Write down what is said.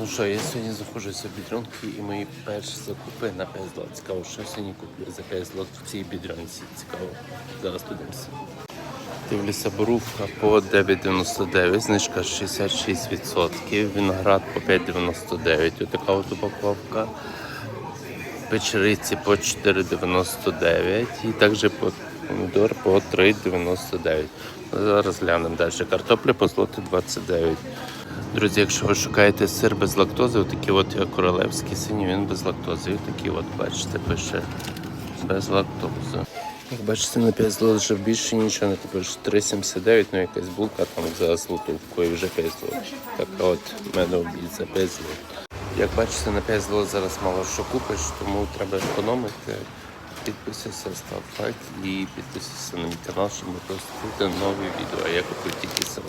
Ну що, я сьогодні знаходжуся в бідрюнки і мої перші закупи на 5 злот. Цікаво, що я сьогодні куплю за 5 злот в цій бідрюнці. Цікаво. Зараз подивимося. Дивлюся, борувка по 9,99, знижка 66%, виноград по 5,99, отака от упаковка. Печериці по 4,99 і також по помідор по 3,99. Зараз глянемо далі. Картопля по злоту 29. Друзі, якщо ви шукаєте сир без лактози, отакий от королевський синій, він без лактози. І отакий от, бачите, пише без лактози. Як бачите, на 5 злот вже більше нічого не купиш. 3,79, ну якась булка там за злотовку і вже 5 злот. Така от в мене обід за 5 злот. Як бачите, на 5 злот зараз мало що купиш, тому треба економити. Підписуйся, став лайк і підписуйся на мій канал, щоб не пропустити нові відео. А я купив тільки сам.